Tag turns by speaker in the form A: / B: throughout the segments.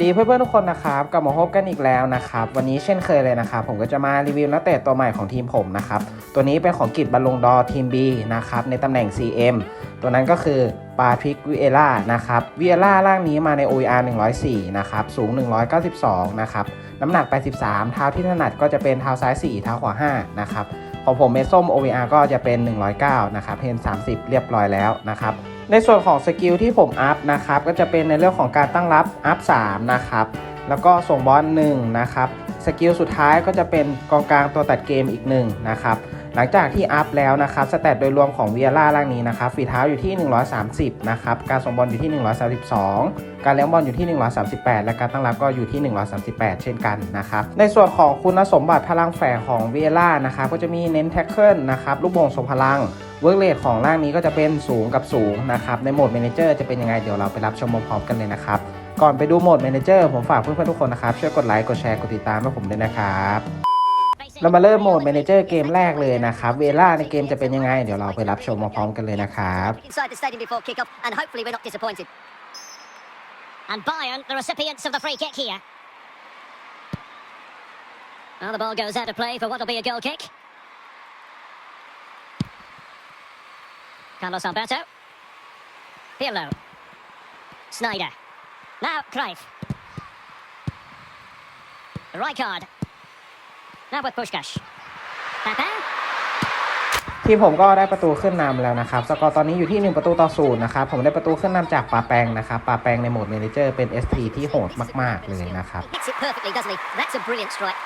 A: วัสดีเพื่อนๆทุกคนนะครับกลับมาพบกันอีกแล้วนะครับ วันนี้เช่นเคยเลยนะครับ ผมก็จะมารีวิวนักเตะตัวใหม่ของทีมผมนะครับ ตัวนี้เป็นของกิจบอลลงดอทีม B นะครับในตำแหน่ง CM ตัวนั้นก็คือปาทริกวิเอล่านะครับวิเอล่าร่างนี้มาใน OER 104 นะครับ สูง 192 นะครับ น้ำหนัก 83 เท้าที่ถนัดก็จะเป็นเท้าซ้าย 4 เท้าขวา 5 นะครับของผมเมส้ม OVR ก็จะเป็น 109 นะครับเพน30 เรียบร้อยแล้วนะครับ ในส่วนของสกิลที่ผมอัพนะครับก็จะเป็นในเรื่องของการตั้งรับอัพ3นะครับแล้วก็ส่งบอล1นะครับสกิลสุดท้ายก็จะเป็นกองกลางตัวตัดเกมอีก1นะครับหลังจากที่อัพแล้วนะครับสแตทโดยรวมของเวียร่าล่างนี้นะครับฝีเท้าอยู่ที่ 130นะครับการส่งบอลอยู่ที่ 132 การเลี้ยงบอลอยู่ที่ 138 และการตั้งรับก็อยู่ที่ 138 เช่นกันนะครับ ในส่วนของคุณสมบัติพลังแฝงของเวียร่านะครับก็จะมีเน้นแท็กเกิลนะครับลูกโป่งทรงพลังเวิร์กเรทของร่างนี้ก็จะเป็นสูงกับสูงนะครับ ในโหมด Manager จะเป็นยังไงเดี๋ยวเราไปรับชมพร้อมกันเลยนะครับ ก่อนไปดูโหมด Manager ผมฝากเพื่อนๆทุกคนนะครับช่วยกดไลค์กดแชร์กดติดตามให้ผมด้วยนะครับเรามาเริ่มโหมด Manager เกมแรกเลยนะครับเวล่าในเกมจะเป็นยังไง เดี๋ยวเราไปรับชมพร้อมกันเลยนะครับ
B: and Bayern, the recipients of the free kick here. Now the ball goes out of play for what will be a goal kick. Carlos Alberto. Pirlo. Snyder. Now Cruyff. Rijkaard. Now with Pushkash. Pepe.
A: ทีมผมก็ได้ประตูขึ้นนำแล้วนะครับสกอร์ตอนนี้อยู่ที่ 1 ประตูต่อศูนย์นะครับผมได้ประตูขึ้นนำจากปาแปงนะครับปาแปงในโหมด Manager เป็น ST ที่โหดมาก ๆ เลยนะครับ
B: Hits it perfectly, doesn't he? That's a brilliant strike.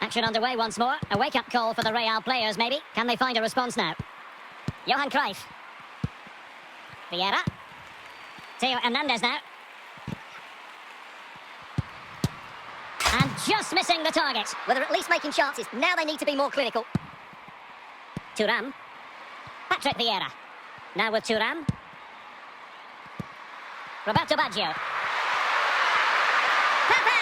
B: Action underway once more. A wake-up call for the Real players, maybe. Can they find a response now? Johan Cruyff. Vieira. Theo Hernandez now. And just missing the target. Well, they're at least making chances. Now they need to be more clinical. Turam. Patrick Vieira. Now with Turam. Roberto Baggio. Pepe!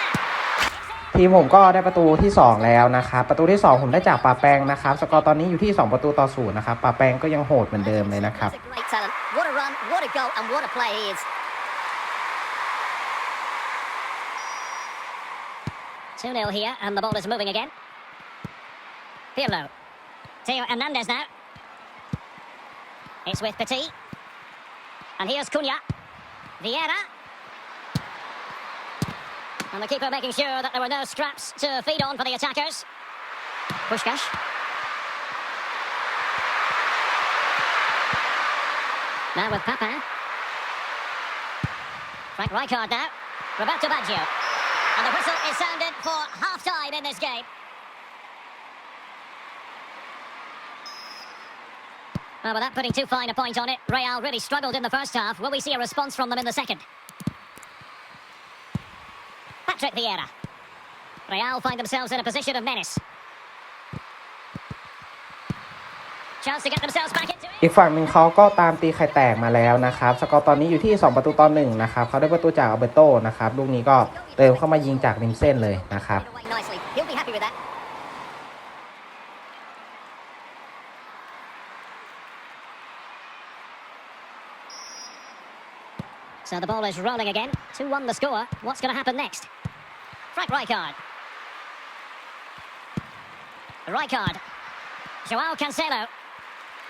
A: ทีมผมก็ได้ประตูที่ 2 แล้วนะครับ ประตูที่ 2 ผมได้จากปาแปงนะครับ สกอร์ตอนนี้อยู่ที่ 2 ประตูต่อศูนย์นะครับปาแปงก็ยังโหดเหมือนเดิมเลยนะครับ
B: He's a great talent. What a run, what a goal, and what a play he is. Two 0 here, and the ball is moving again. Pirlo. Theo Hernandez now. It's with Petit. And here's Cunha. Vieira. And the keeper making sure that there were no scraps to feed on for the attackers. Pushkash. Now with Papa. Frank Rijkaard now. Roberto Baggio. And the whistle is sounded for half-time in this game. Ah, well, without putting too fine a point on it, Real really struggled in the first half. Will we see a response from them in the second? Patrick Vieira. Real find themselves in a position of menace.
A: อีกฝั่งหนึ่งเขาก็ตามตีไข่แตกมาแล้วนะครับ สกอร์ตอนนี้อยู่ที่ 2 ประตูต่อหนึ่งนะครับเขาได้ประตูจากอัลเบโตนะครับลูกนี้ก็เติมเข้ามายิงจากริมเส้นเลยนะครับ
B: So the ball is rolling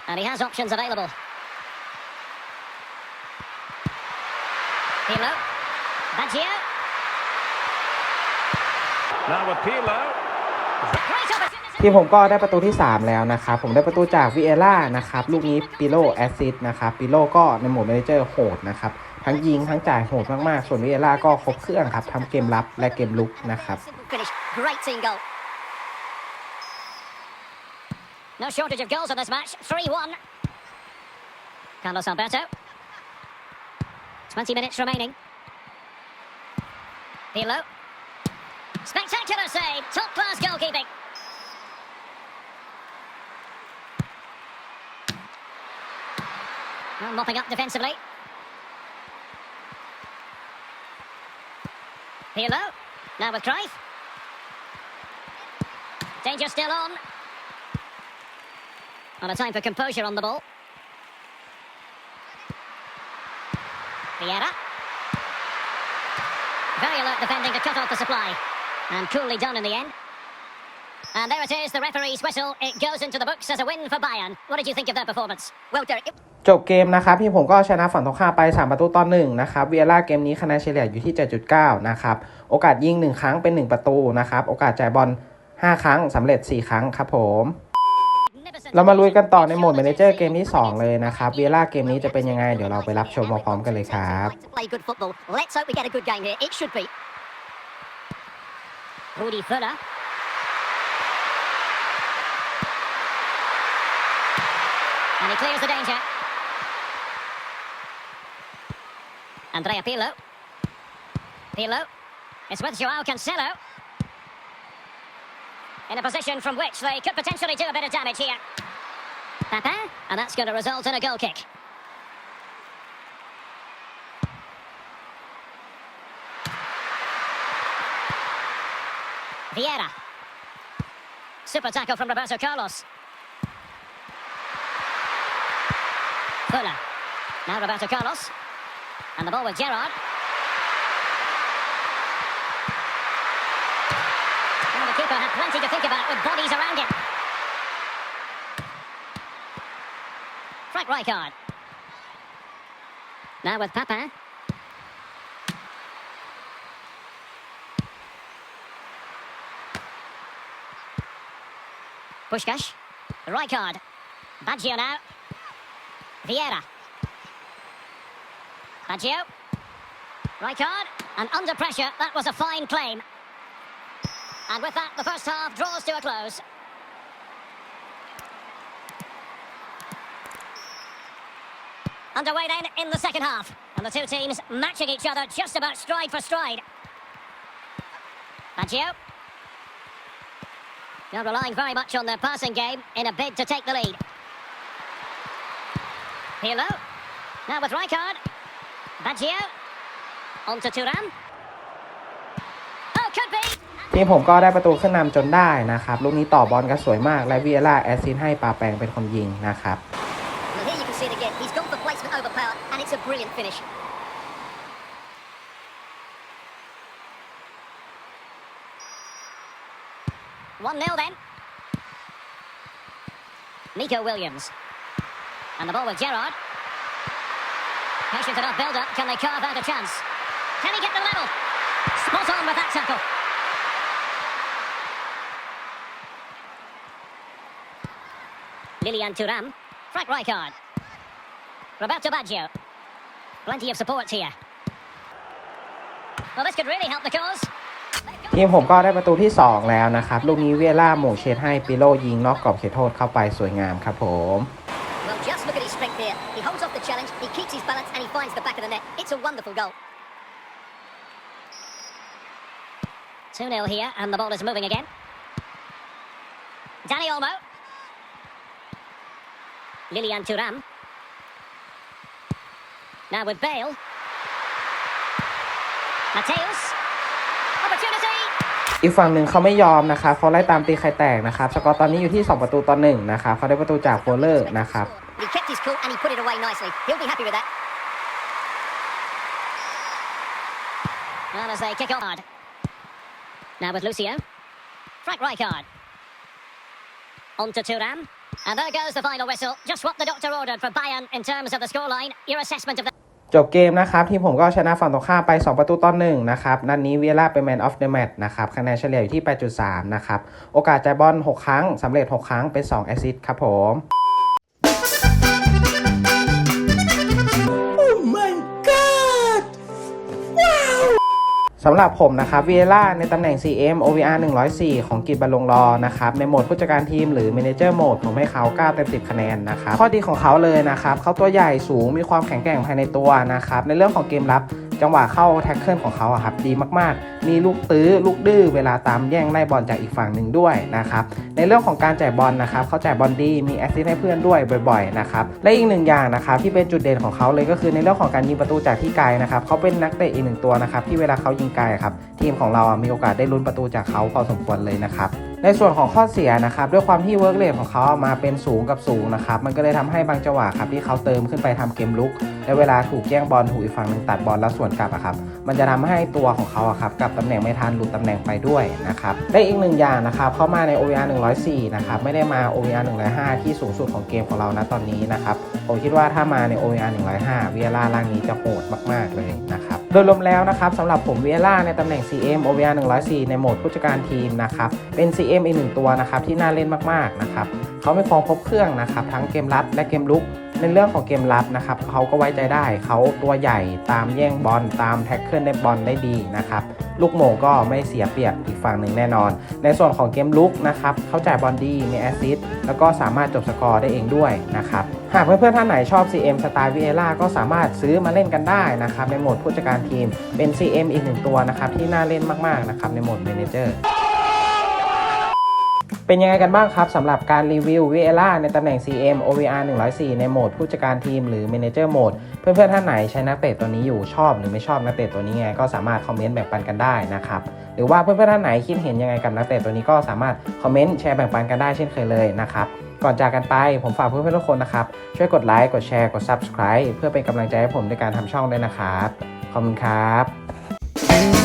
B: And he has options available. Pirlo. Baggio.
C: Now Pirlo.
B: Great opportunity.
A: ทีมผมก็ได้ประตูที่ 3 แล้วนะครับ ผมได้ประตูจากวิเอล่านะครับ ลูกนี้ปิโลแอสซิสนะครับปิโลก็ในโหมดเมเนเจอร์โหดนะครับ ทั้งยิงทั้งจ่ายโหดมาก ๆ ส่วนวิเอล่าก็ครบเครื่องครับทำเกมรับและเกมลุกนะครับ
B: No shortage of goals on this match. 3-1. Carlos Alberto. 20 minutes remaining. Pirlo. Spectacular save. Top class goalkeeping. Well, mopping up defensively. Pirlo. Now with Cruyff. Danger still on. And a time for composure on the ball. Vieira. Very alert defending to cut off the supply. And coolly done in the end. And there it is, the referee's whistle. It goes into the books as a win for Bayern. What did you think of their performance? Well, Derek...
A: จบเกมนะครับพี่ผมก็ชนะฝั่งตรงข้ามไป 3 ประตูต่อ1นะครับเวียร่าเกมนี้คะแนนเฉลี่ยอยู่ที่ 7.9 นะครับ โอกาสยิง 1 ครั้งเป็น 1 ประตูนะครับ โอกาสจ่ายบอล 5 ครั้งสำเร็จ 4 ครั้งครับผม เรามาลุยกันต่อในโหมด Manager เกมที่ 2 เลยนะครับเวียร่าเกมนี้จะเป็นยังไง เดี๋ยวเราไปรับชมพร้อมๆกันเลยครับ
B: to play good football. Let's hope we get a good game here. It should be. Rudi Völler. And he clears the danger. Andrea Pirlo. Pirlo. It's with Joao Cancelo. In a position from which they could potentially do a bit of damage here. Papa, and that's going to result in a goal kick. Vieira. Super tackle from Roberto Carlos. Fuller. Now Roberto Carlos. And the ball with Gerard. And the plenty to think about with bodies around him. Frank Rijkaard. Now with Papa. Pushkash. Rijkaard. Baggio now. Vieira. Baggio. Rijkaard. And under pressure, that was a fine claim. And with that, the first half draws to a close. Underway then in the second half. And the two teams matching each other just about stride for stride. Baggio. They're relying very much on their passing game in a bid to take the lead. Pirlo. Now with Rijkaard. Baggio. On to Turan. Oh, could be.
A: ทีมผมก็ได้ประตูขึ้นนำจนได้นะครับลูกนี้ต่อบอลกันสวยมากและวียร่าแอสซิสต์ให้ปาแปงเป็นคนยิงนะครับ
B: Well, here you can see it again. He's gone for placement over power, and it's a brilliant finish. One 0 then. Nico Williams. And the ball with Gerard. Patient enough build-up. Can they carve out a chance? Can he get the level? Spot on with that tackle. Lilian Thuram. Frank Rijkaard. Roberto Baggio. Plenty of support here. Well, this could really help the cause.
A: ทีมผมก็ได้ประตูที่ 2 แล้วนะครับ ลูกนี้เวียร่าหม่งเชดให้ปิโลยิงนอกกรอบเขตโทษเข้าไปสวยงามครับผม
B: Well, just look at his strength here. He holds off the challenge, he keeps his balance, and he finds the back of the net. It's a wonderful goal. 2 0 here, and the ball is moving again. Danny Olmo. Lilian Thuram. Now with Bale. Mateus. Opportunity.
A: อีกฝั่งหนึ่งเขาไม่ยอมนะครับเขาไล่ตามตีไข่แตกนะครับ สกอร์ตอนนี้อยู่ที่ 2 ประตูต่อ1นะครับเขาได้ประตูจากโฟลเลอร์นะครับ
B: He kept his cool and he put it away nicely. He'll be happy with that. And as they kick on. Now with Lucio. Frank Rijkaard. On to Turam. And there goes the final whistle. Just what the doctor ordered for Bayern in terms of the scoreline. Your assessment of the
A: จบเกมนะครับทีมผมก็ชนะฝั่งตรงข้ามไป 2 ประตูต่อหนึ่งนะครับนัดนนี้เวียร่าเป็นแมนออฟเดอะแมตช์นะครับคะแนนเฉลี่ยอยู่ที่ 8.3 นะครับ โอกาสใจบอล 6 ครั้งสำเร็จ 6 ครั้งเป็น 2 แอสซิสต์ครับผม สำหรับผมนะครับเวล่าในตำแหน่ง CM OVR 104 ของกิจบรรลงรอนะครับในโหมดผู้จัดการทีมหรือ Manager Mode ผมให้เขา 9 เต็ม 10 คะแนนนะครับข้อดีของเขาเลยนะครับเขาตัวใหญ่สูงมีความแข็งแกร่งภายในตัวนะครับในเรื่องของเกมรับจังหวะเข้าแท็กเกิลของเขาอะครับดีมากๆ มีลูกตื้อลูกดื้อเวลาตามแย่งไล่บอลจากอีกฝั่งหนึ่งด้วยนะครับในเรื่องของการจ่ายบอลนะครับเขาจ่ายบอลดีมีแอสซิสต์ให้เพื่อนด้วยบ่อยๆนะครับและอีกหนึ่งอย่างนะครับที่เป็นจุดเด่นของเขาเลยก็คือในเรื่องของการยิงประตูจากที่ไกลนะครับเขาเป็นนักเตะอีกหนึ่งตัวนะครับที่เวลาเขายิงไกลครับทีมของเราอะมีโอกาสได้ลุ้นประตูจากเขาพอสมควรเลยนะครับในส่วนของข้อเสียนะครับด้วยความที่เวิร์กเรทของเขามาเป็นสูงกับสูงนะครับมันก็เลยทำให้บางจังหวะครับที่เขาเติมขึ้นไปทำเกมลุกและเวลาถูกแย่งบอลถูกอีกฝั่งหนึ่งตัดบอลแล้วส่วนกลับอะครับมันจะทำให้ตัวของเขาอะครับกลับตำแหน่งไม่ทันหลุดตำแหน่งไปด้วยนะครับได้อีกหนึ่งอย่างนะครับเข้ามาใน OVR 104นะครับไม่ได้มา OVR 105ที่สูงสุดของเกมของเรานะตอนนี้นะครับผมคิดว่าถ้ามาใน OVR 105วิเอล่าร่างนี้จะโหดมาก ๆเลยนะครับ โดยรวมแล้วนะครับสำหรับผมเวียล่าในตำแหน่ง CM OVR 104 ในโหมดผู้จัดการทีมนะครับเป็น CM อีกหนึ่งตัวนะครับที่น่าเล่นมากๆนะครับเขาไม่ครองครบเครื่องนะครับทั้งเกมรับและเกมลุก ในเรื่องของเกมรับนะครับเขาก็ไว้ใจได้เขาตัวใหญ่ตามแย่งบอลตามแท็กเกิลได้บอลได้ดีนะครับลูกโมงก็ไม่เสียเปรียบอีกฝั่งหนึ่งแน่นอน ในส่วนของเกมลุกนะครับเขาจ่ายบอลดีมีแอซิสแล้วก็สามารถจบสกอร์ได้เองด้วยนะครับหากเพื่อนๆท่านไหนชอบ CM สไตล์วิเอล่าก็สามารถซื้อมาเล่นกันได้นะครับในโหมดผู้จัดการทีมเป็น CM อีกหนึ่งตัวนะครับที่น่าเล่นมากๆนะครับในโหมด Manager เเป็นยังไงกันบ้างครับสำหรับการรีวิว v i e l a ในตำแหน่ง CM OVR 104 ในโหมดผู้จัดการทีมหรือ Manager Mode เพื่อนๆ ท่านไหนใช้นักเตะตัวนี้อยู่ชอบหรือไม่ชอบนักเตะตัวนี้ไงก็สามารถคอมเมนต์แบ่งปันกันได้นะครับ หรือว่าเพื่อนๆ ท่านไหนคิดเห็นยังไงกับนักเตะตัวนี้ก็สามารถคอมเมนต์แชร์แบ่งปันกันได้เช่นเคยเลยนะครับก่อนจากกันไปผมฝากเพื่อนๆทุกคนนะครับ ช่วยกดไลค์กดแชร์กด Subscribe เพื่อเป็นกำลังใจให้ผมในการทำช่องด้วยนะครับ ขอบคุณครับ